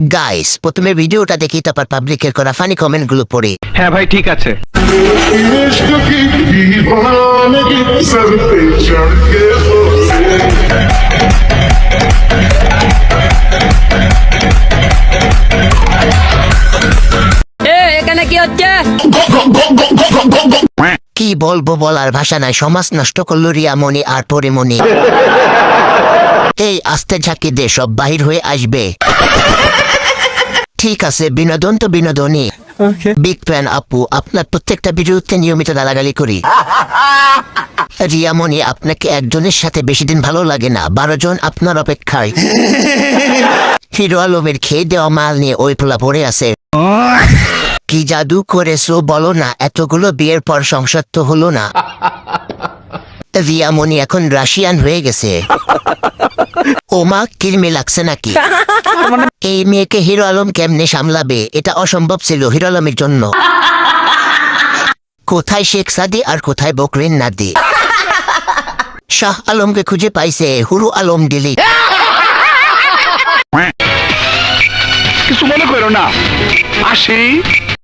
Guys প্রথমে ভিডিওটা দেখি তারপর পাবলিকের করা ফানি কমেন্টগুলো পড়ি। হ্যাঁ ভাই ঠিক আছে। এখানে কি হচ্ছে? কি বলব ভাষা নাই সমাজ নষ্ট করল রিয়ামণি আর পরে মনি এই আস্তে ঝাঁকি দে সব বাহির হয়ে আসবে। ঠিক আছে বিনোদন তো বিনোদনই। বিগ ফ্যান আপু আপনার প্রত্যেকটা ভিডিওতে নিয়মিত গালাগালি করি। রিয়ামণি আপনাকে একজনের সাথে বেশি দিন ভালো লাগে না বারো জন আপনার অপেক্ষায়। হিরো আলমের খেয়ে দেওয়া মাল নিয়ে ওই পোলা পড়ে আছে। কি জাদু করেছ বলো না এতগুলো বিয়ের পর সংসার তো হলো না। রিয়ামণি এখন রাশিয়ান হয়ে গেছে। ওমা কিরমি লাগছে নাকি? এই মেয়েকে হিরো আলম কেমনে সামলাবে? এটা অসম্ভব ছিল হিরো আলমের জন্য। কোথায় শেখ সাদি আর কোথায় বকরিন নাদি? শাহ আলমকে খুঁজে পাইছে হুরু আলম দিলি কিছু মনে করো না। আসি।